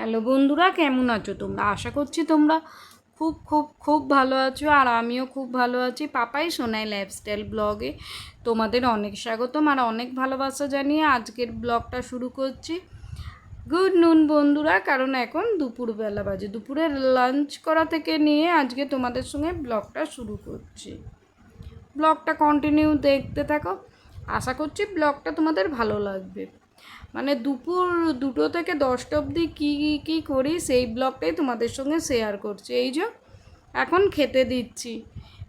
Hello বন্ধুরা, কেমন আছো তোমরা? আশা করছি তোমরা খুব খুব খুব ভালো আছো আর আমিও খুব ভালো আছি। পাপাই সোনাই লাইফস্টাইল ব্লগে তোমাদের অনেক স্বাগতম আর অনেক ভালোবাসা জানিয়ে আজকের ব্লগটা শুরু করছি। গুড নুন বন্ধুরা, কারণ এখন দুপুরবেলা বাজে। দুপুরের লাঞ্চ করা থেকে নিয়ে আজকে তোমাদের সঙ্গে ব্লগটা শুরু করছি। ব্লগটা কন্টিনিউ দেখতে থাকো। আশা করছি ব্লগটা তোমাদের ভালো লাগবে। মানে দুপুর দুটো থেকে দশটা অবধি কী কী করি সেই ব্লগটাই তোমাদের সঙ্গে শেয়ার করছি। এই যে, এখন খেতে দিচ্ছি।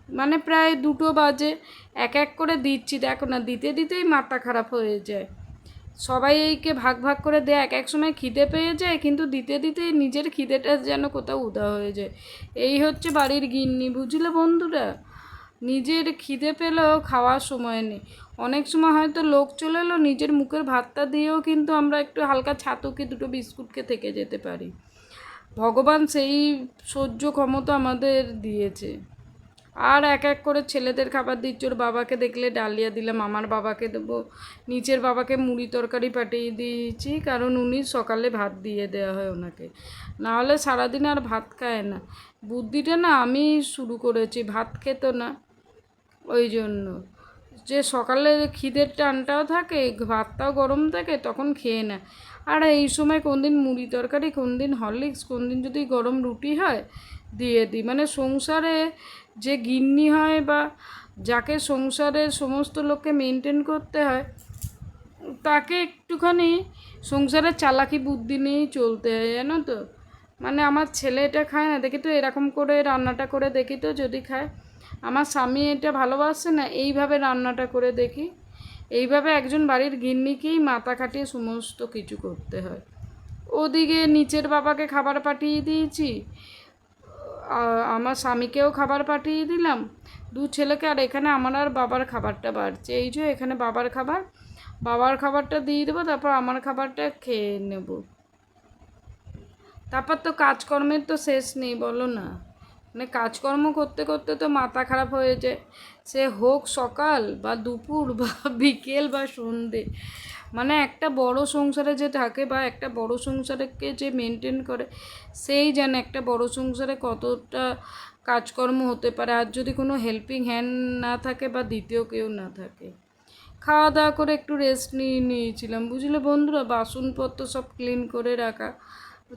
মানে প্রায় দুটো বাজে, এক এক করে দিচ্ছি। দেখো না, দিতে দিতেই মাথা খারাপ হয়ে যায়। সবাই এইকে ভাগ ভাগ করে দেয়, এক এক সময় খিদে পেয়ে যায়, কিন্তু দিতে দিতেই নিজের খিদেটা যেন কোথাও উদা হয়ে যায়। এই হচ্ছে বাড়ির গিন্নি, বুঝলে বন্ধুরা? নিজের খিদে পেলেও খাওয়ার সময় নেই। অনেক সময় হয়তো লোক চলে এলো, নিজের মুখের ভাতটা দিয়েও কিন্তু আমরা একটু হালকা ছাতুকে দুটো বিস্কুটকে থেকে যেতে পারি। ভগবান সেই সহ্য ক্ষমতা আমাদের দিয়েছে। আর এক এক করে ছেলেদের খাবার দিচ্ছ। ওর বাবাকে দেখলে ডালিয়া দিলাম, আমার বাবাকে দেবো, নিচের বাবাকে মুড়ি তরকারি পাঠিয়ে দিয়েছি, কারণ উনি সকালে ভাত দিয়ে দেওয়া হয় ওনাকে। নাহলে সারাদিন আর ভাত খায় না। বুদ্ধিটা না আমি শুরু করেছি, ভাত খেত না। ওই জন্য। যে সকালে খিদের টানটাও থাকে, ভাতটাও গরম থাকে, তখন খেয়ে নেয়। আর এই সময় কোন দিন মুড়ি তরকারি কোন দিন হরলিক্স কোন দিন যদি গরম রুটি হয়, দিয়ে দিই। মানে সংসারে যে গিন্নি হয় বা যাকে সংসারে সমস্ত লোককে মেনটেন করতে হয়, তাকে একটুখানি সংসারের চালাকি বুদ্ধি নিয়েই চলতে হয়, জানো তো? মানে আমার ছেলে এটা খায় না, দেখি তো এরকম করে রান্নাটা করে, দেখি তো যদি খায়। আমার স্বামী এটা ভালোবাসে না, এইভাবে রান্নাটা করে দেখি। এইভাবে একজন বাড়ির গিন্নিকেই মাথা খাটিয়ে সমস্ত কিছু করতে হয়। ওদিকে নিচের বাবাকে খাবার পাঠিয়ে দিয়েছি। আমার স্বামীকেও খাবার পাঠিয়ে দিলাম। দু ছেলেকে আর এখানে আমার আর বাবার খাবারটা বাড়ছে। এই যে এখানে বাবার খাবার, বাবার খাবারটা দিয়ে দেবো, তারপর আমার খাবারটা খেয়ে নেব। তারপর তো কাজকর্মের তো শেষ নেই, বলো না। মানে কাজকর্ম করতে করতে তো মাথা খারাপ হয়ে যায় সে হোক সকাল বা দুপুর বা বিকেল বা সন্ধে মানে একটা বড় সংসারে যে থাকে বা একটা বড় সংসারকে যে মেনটেন করে, সেই যেন একটা বড় সংসারে কতটা কাজকর্ম হতে পারে। আর যদি কোনো হেল্পিং হ্যান্ড না থাকে বা দ্বিতীয় কেউ না থাকে। খাওয়া দাওয়া করে একটু রেস্ট নিয়ে নিয়েছিলাম। বুঝলে বন্ধুরা, বাসনপত্র সব ক্লিন করে রাখা।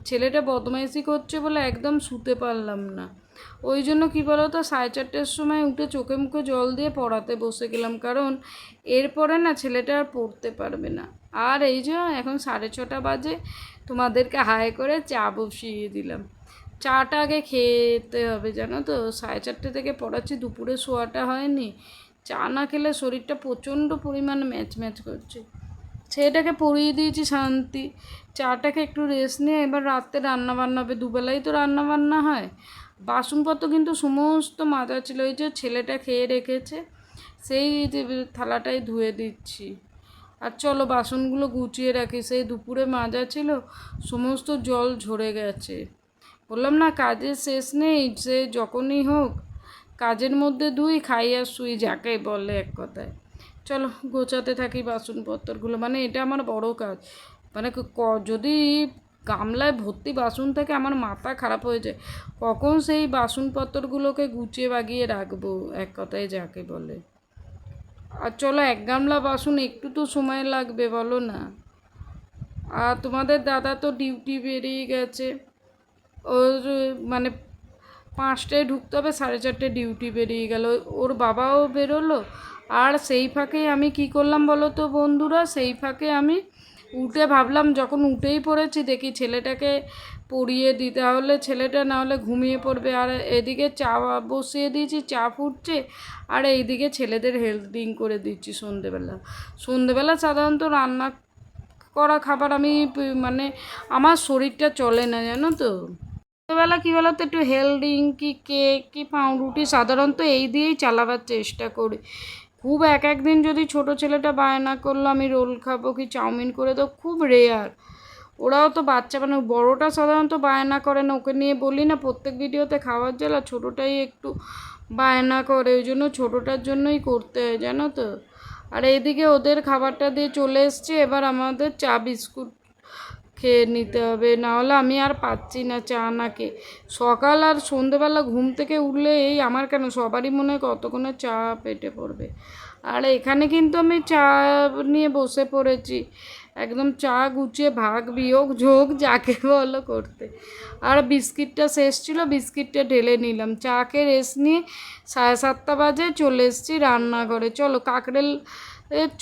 ছেলেটা বদমাইশি করছে বলে একদম শুতে পারলাম না। ওই জন্য কী বলো তো সাড়ে চারটের সময় উঠে চোখে মুখে জল দিয়ে পড়াতে বসে গেলাম। কারণ এরপরে না ছেলেটা আর পড়তে পারবে না। আর এই যে এখন সাড়ে ছটা বাজে, তোমাদেরকে হাই করে চা বসিয়ে দিলাম। চাটা আগে খেতে হবে, জানো তো? সাড়ে চারটে থেকে পড়াচ্ছি, দুপুরে শোয়াটা হয়নি। চা না খেলে শরীরটা প্রচণ্ড পরিমাণ ম্যাচ ম্যাচ করছে। ছেলেটাকে পরিয়ে দিয়েছি শান্তি। চাটাকে একটু রেস্ট নিয়ে, এবার রাত্রে রান্না বান্না হবে। দুবেলাই তো রান্না বান্না হয়। বাসনপত্র কিন্তু সমস্ত মাজা ছিল ওই যে ছেলেটা খেয়ে রেখেছে, সেই যে থালাটাই ধুয়ে দিচ্ছি। আর চলো বাসনগুলো গুছিয়ে রাখি, সেই দুপুরে মাজা ছিল, সমস্ত জল ঝরে গেছে। বললাম, না, কাজের শেষ নেই, সে যখনই হোক, কাজের মধ্যে ধুই, খাই আর শুই, যাকে বলে এক কথায়। চলো, গোছাতে থাকি বাসনপত্রগুলো মানে এটা আমার বড় কাজ। মানে যদি গামলায় ভর্তি বাসন থাকে আমার মাথা খারাপ হয়ে যায়। কখন সেই বাসনপত্রগুলোকে গুছিয়ে বাগিয়ে রাখব? এক কথায় যাকে বলে। আর চলো, এক গামলা বাসন, একটু তো সময় লাগবে, বলো না। আর তোমাদের দাদা তো ডিউটি বেরিয়ে গেছে। ওর মানে পাঁচটায় ঢুকতে হবে, সাড়ে চারটে ডিউটি বেরিয়ে গেল। ওর বাবাও বেরোলো। আর সেই ফাঁকে আমি কি করলাম বলো তো বন্ধুরা? সেই ফাঁকে আমি উঠে ভাবলাম যখন উঠেই পড়েছি দেখি ছেলেটাকে পড়িয়ে দিই তাহলে ছেলেটা না হলে ঘুমিয়ে পড়বে। আর এদিকে চা বসিয়ে দিয়েছি, চা ফুটছে, আর এইদিকে ছেলেদের হেলথ ড্রিঙ্ক করে দিচ্ছি সন্ধেবেলা। সন্ধেবেলা সাধারণত রান্না করা খাবার আমি মানে আমার শরীরটা চলে না, জানো তো? ছোটোবেলা কী বলতো, একটু হেলডিং কি কেক কি পাউরুটি সাধারণত এই দিয়েই চালাবার চেষ্টা করি। খুব এক একদিন যদি ছোট ছেলেটা বায়না করল, আমি রোল খাব কি চাউমিন করে দাও, খুব রেয়ার ওরাও তো বাচ্চা মানে বড়োটা সাধারণত বায়না করে না, ওকে নিয়ে বলি না, প্রত্যেক ভিডিওতে খাওয়ার জ্বালা ছোটোটাই একটু বায়না করে, ওই জন্য ছোটোটার জন্যই করতে হয়, জানো তো। আর এইদিকে ওদের খাবারটা দিয়ে চলে এসছে, এবার আমাদের চা বিস্কুট খেয়ে নিতে হবে। না হলে আমি আর পাচ্ছি না চা না খেয়ে সকাল আর সন্ধেবেলা ঘুম থেকে উঠলে এই আমার কেন? সবারই মনে হয় কতক্ষণে চা পেটে পড়বে। আর এখানে কিন্তু আমি চা নিয়ে বসে পড়েছি। একদম চা গুছিয়ে ভাগ, বিয়োগ, যোগ যাকে বলো করতে। আর বিস্কিটটা শেষ ছিল, বিস্কিটটা ঢেলে নিলাম। চাকে রেস্ট নিয়ে সাড়ে সাতটা বাজে চলে এসেছি রান্নাঘরে। চলো, কাঁকড়েল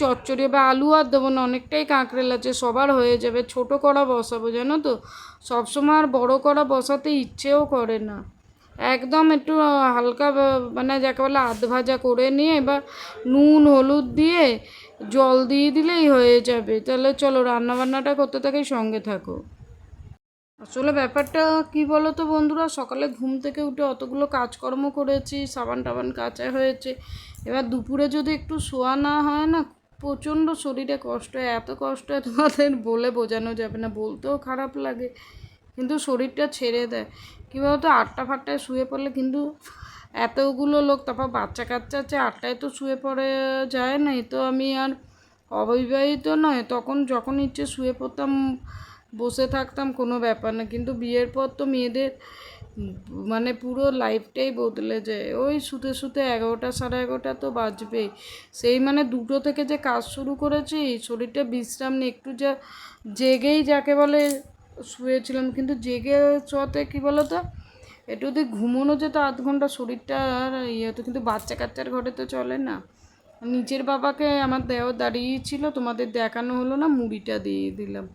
চচ্চড়ি বা আলু আর দেবো না, অনেকটাই কাঁকড়েল আছে, সবার হয়ে যাবে। ছোট করা বসাবো, জানো তো? সবসময় আর বড় করা বসাতে ইচ্ছেও করে না। একদম একটু হালকা মানে যাকে বলে আধ ভাজা করে নিয়ে এবার নুন, হলুদ দিয়ে জল দিয়ে দিলেই হয়ে যাবে। তাহলে চলো, রান্নাবান্নাটা করতে থাকি, সঙ্গে থাকো। আসলে ব্যাপারটা কি বলো তো বন্ধুরা, সকালে ঘুম থেকে উঠে অতগুলো কাজকর্ম করেছি সাবান টাবান কাচা হয়েছে এবার দুপুরে যদি একটু শোয়া না হয় না, প্রচণ্ড শরীরে কষ্ট হয় এত কষ্ট হয় তোমাদের বলে বোঝানো যাবে না, বলতেও খারাপ লাগে। কিন্তু শরীরটা ছেড়ে দেয়। কী বলতো, আটটা ফাটটায় শুয়ে পড়লে কিন্তু এতগুলো লোক, তারপর বাচ্চা কাচ্চা আছে আটটায় তো শুয়ে পড়ে যায় না তো আমি আর অবিবাহিত নয়, তখন যখন ইচ্ছে শুয়ে পড়তাম, বসে থাকতাম কোনো ব্যাপার না। কিন্তু বিয়ের পর তো মেয়েদের মানে পুরো লাইফটাই বদলে যায়। ওই শুতে শুতে এগারোটা সাড়ে এগারোটা তো বাজবেই। সেই মানে দুটো থেকে যে কাজ শুরু করেছি, শরীরটা বিশ্রাম নেই একটু যা জেগেই যাকে বলে শুয়েছিলাম, কিন্তু জেগে শোয়াতে কী বলো তো একটু যদি ঘুমোনো যেত আধ ঘণ্টা শরীরটা আর ইয়ে হতো, কিন্তু বাচ্চা কাচ্চার ঘরে তো চলে না। নিজের বাবাকে আমার দেওয়া দাঁড়িয়ে ছিল, তোমাদের দেখানো হলো না, মুড়িটা দিয়ে দিলাম।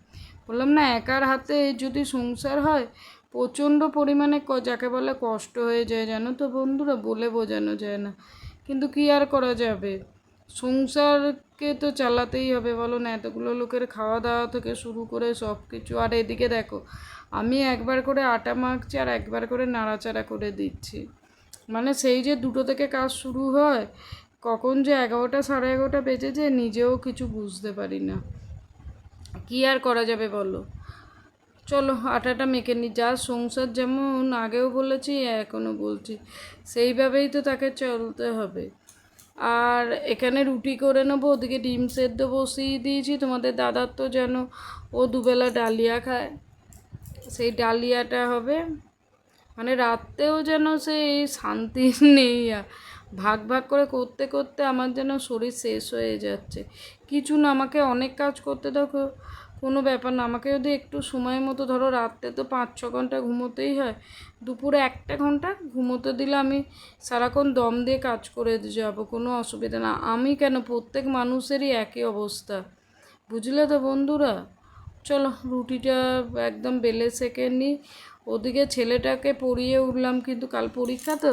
বললাম, না, একার হাতে যদি সংসার হয় প্রচণ্ড পরিমাণে যাকে বলে কষ্ট হয়ে যায় জানো তো বন্ধুরা? বলে বোঝানো যায় না। কিন্তু কি আর করা যাবে? সংসারকে তো চালাতেই হবে বলো না? এতগুলো লোকের খাওয়া দাওয়া থেকে শুরু করে সব কিছু আর এদিকে দেখো, আমি একবার করে আটা মাখছি আর একবার করে নাড়াচাড়া করে দিচ্ছি। মানে সেই যে দুটো থেকে কাজ শুরু হয়, কখন যে এগারোটা সাড়ে এগারোটা বেজে যে নিজেও কিছু বুঝতে পারি না। কী আর করা যাবে বলো? চলো, আটাটা মেখে নিই যা সংসার যেমন আগেও বলেছি, এখনও বলছি। সেইভাবেই তো তাকে চলতে হবে। আর এখানে রুটি করে নেব, ওদিকে ডিম সেদ্ধ বসিয়ে দিয়েছি। তোমাদের দাদার তো যেন ও দুবেলা ডালিয়া খায়। সেই ডালিয়াটা হবে। মানে রাত্রেও যেন সেই শান্তি নেই আর। ভাগ ভাগ করে করতে করতে আমার যেন শরীর শেষ হয়ে যাচ্ছে। কিছু না, আমাকে অনেক কাজ করতে কো- কোনো ব্যাপার না। আমাকে যদি একটু সময় মতো ধরো রাত্রে তো পাঁচ, ছ ঘণ্টা ঘুমোতেই হয়, দুপুরে একটা ঘণ্টা ঘুমোতে দিলে আমি সারাক্ষণ দম দিয়ে কাজ করে যাব, কোনো অসুবিধা না। আমি কেন? প্রত্যেক মানুষেরই একই অবস্থা। বুঝলে তো বন্ধুরা? চলো রুটিটা একদম বেলে সেকে নিই। ওদিকে ছেলেটাকে পড়িয়ে উঠলাম কিন্তু কাল পরীক্ষা তো।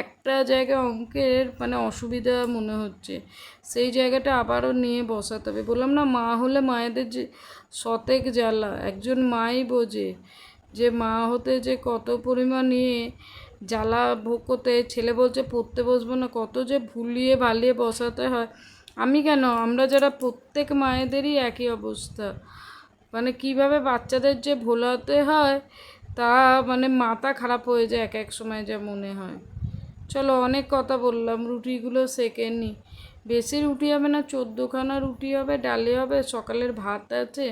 একটা জায়গায় অঙ্কের মানে অসুবিধা মনে হচ্ছে। সেই জায়গাটা আবারও নিয়ে বসাতে হবে। বললাম, না, মা হলে মায়েদের যে শতেক জ্বালা, একজন মাই বোঝে যে মা হতে যে কত পরিমাণ নিয়ে জ্বালা ভোগ করতে ছেলে বলছে, পড়তে বসবো না, কত যে ভুলিয়ে ভালিয়ে বসাতে হয়। আমি কেন? আমরা যারা প্রত্যেক মায়েদেরই একই অবস্থা। মানে কীভাবে বাচ্চাদের যে ভোলাতে হয় তা মানে মাথা খারাপ হয়ে যায় এক এক সময় যা মনে হয়। চলো অনেক কথা বললাম, রুটিগুলো সেকে নি। বেশি রুটি হবে না, চোদ্দোখানা রুটি হবে, ডালে হবে, সকালের ভাত আছে,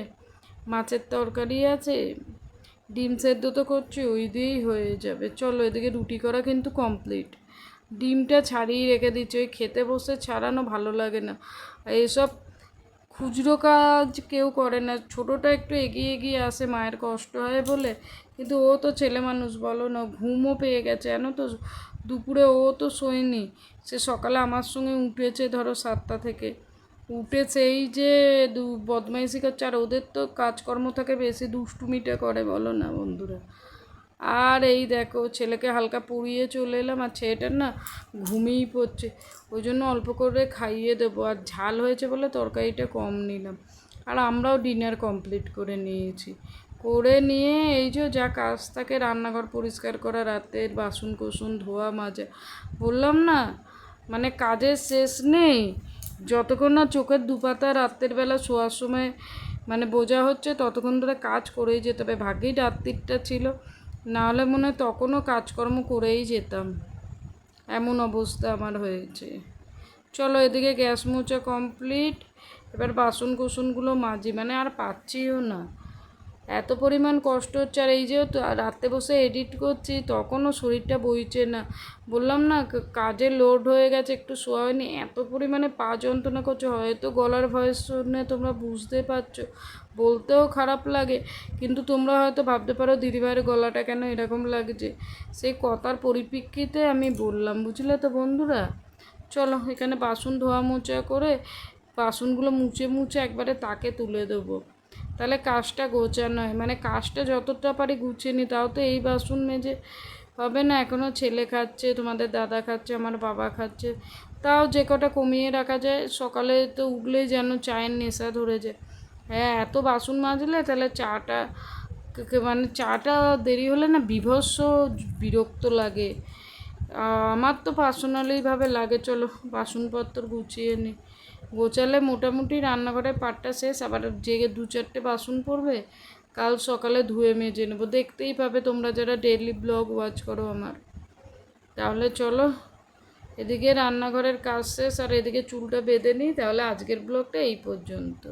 মাছের তরকারি আছে, ডিম সেদ্ধ তো করছি, ওই দিয়েই হয়ে যাবে। চলো এদিকে রুটি করা কিন্তু কমপ্লিট ডিমটা ছাড়িয়ে রেখে দিচ্ছি, ওই খেতে বসে ছাড়ানো ভালো লাগে না। আর এইসব খুচরো কাজ কেউ করে না। ছোটোটা একটু এগিয়ে এগিয়ে আসে, মায়ের কষ্ট হয় বলে। কিন্তু ও তো ছেলে মানুষ, বলো না, ঘুমও পেয়ে গেছে। জানো তো, দুপুরে ও তো শোয়নি। সে সকালে আমার সঙ্গে উঠেছে ধরো সাতটা থেকে। উঠে সেই যে বদমাইশি করছে, আর ওদের তো কাজকর্ম থাকে বেশি, দুষ্টুমিটা করে, বলো না বন্ধুরা। আর এই দেখো, ছেলেকে হালকা পুড়িয়ে চলে এলাম, আর ছেলেটার না ঘুমিয়েই পড়ছে। ওই জন্য অল্প করে খাইয়ে দেবো, আর ঝাল হয়েছে বলে তরকারিটা কম নিলাম। আর আমরাও ডিনার কমপ্লিট করে নিয়েছি। করে নিয়ে এই যে যা কাজ থাকে, রান্নাঘর পরিষ্কার করা, রাতের বাসন কুসুন ধোয়া, মাজা। বললাম না মানে কাজের শেষ নেই। যতক্ষণ না চোখের দুপাতা রাত্রের বেলা শোয়ার সময় মানে বোঝা হচ্ছে, ততক্ষণ ধরে কাজ করেই যেতে হবে। ভাগ্যেই রাত্রিটা ছিল। নাহলে মনে হয় তখনও কাজকর্ম করেই যেতাম। এমন অবস্থা আমার হয়েছে। চলো এদিকে গ্যাস মোচা কমপ্লিট এবার বাসন কুসনগুলো মাজি। মানে আর পাচ্ছিও না। এত পরিমাণ কষ্ট হচ্ছে, আর এই যে রাতে বসে এডিট করছি, তখনও শরীরটা বইছে না। বললাম না কাজে লোড হয়ে গেছে, একটু শোয়া হয়নি। এত পরিমাণে পা যন্ত্রণা করছে, হয়তো গলার ভয়েস শুনে তোমরা বুঝতে পারছ, বলতেও খারাপ লাগে। কিন্তু তোমরা হয়তো ভাবতে পারো, দিদিভাইয়ের গলাটা কেন এরকম লাগছে। সেই কথার পরিপ্রেক্ষিতে আমি বললাম, বুঝলে তো বন্ধুরা, চলো এখানে বাসন ধোয়া মোচা করে, বাসনগুলো মুছে মুছে একবারে তাকে তুলে দেবো। তাহলে কাজটা গোছানো হয়। মানে কাজটা যতটা পারি গুছিয়ে নিই, তাও তো এই বাসন মেজে হবে না। এখনও ছেলে খাচ্ছে, তোমাদের দাদা খাচ্ছে, আমার বাবা খাচ্ছে। তাও যে কটা কমিয়ে রাখা যায়, সকালে তো উঠলেই যেন চায়ের নেশা ধরে যায়। হ্যাঁ এত বাসন মাজলে তাহলে চাটা মানে চাটা দেরি হলে না বিভৎস বিরক্ত লাগে। আমার তো পার্সোনালিভাবে লাগে, চলো বাসনপত্র গুছিয়ে নিই গোছালে মোটামুটি রান্নাঘরের পাটটা শেষ, আবার জেগে দু চারটে বাসন পড়বে, কাল সকালে ধুয়ে মেজে নেব। দেখতেই পাবে তোমরা যারা ডেইলি ব্লগ ওয়াচ করো আমার। তাহলে চলো, এদিকে রান্নাঘরের কাজ শেষ, আর এদিকে চুলটা বেঁধে নিই, তাহলে আজকের ব্লগটা এই পর্যন্ত।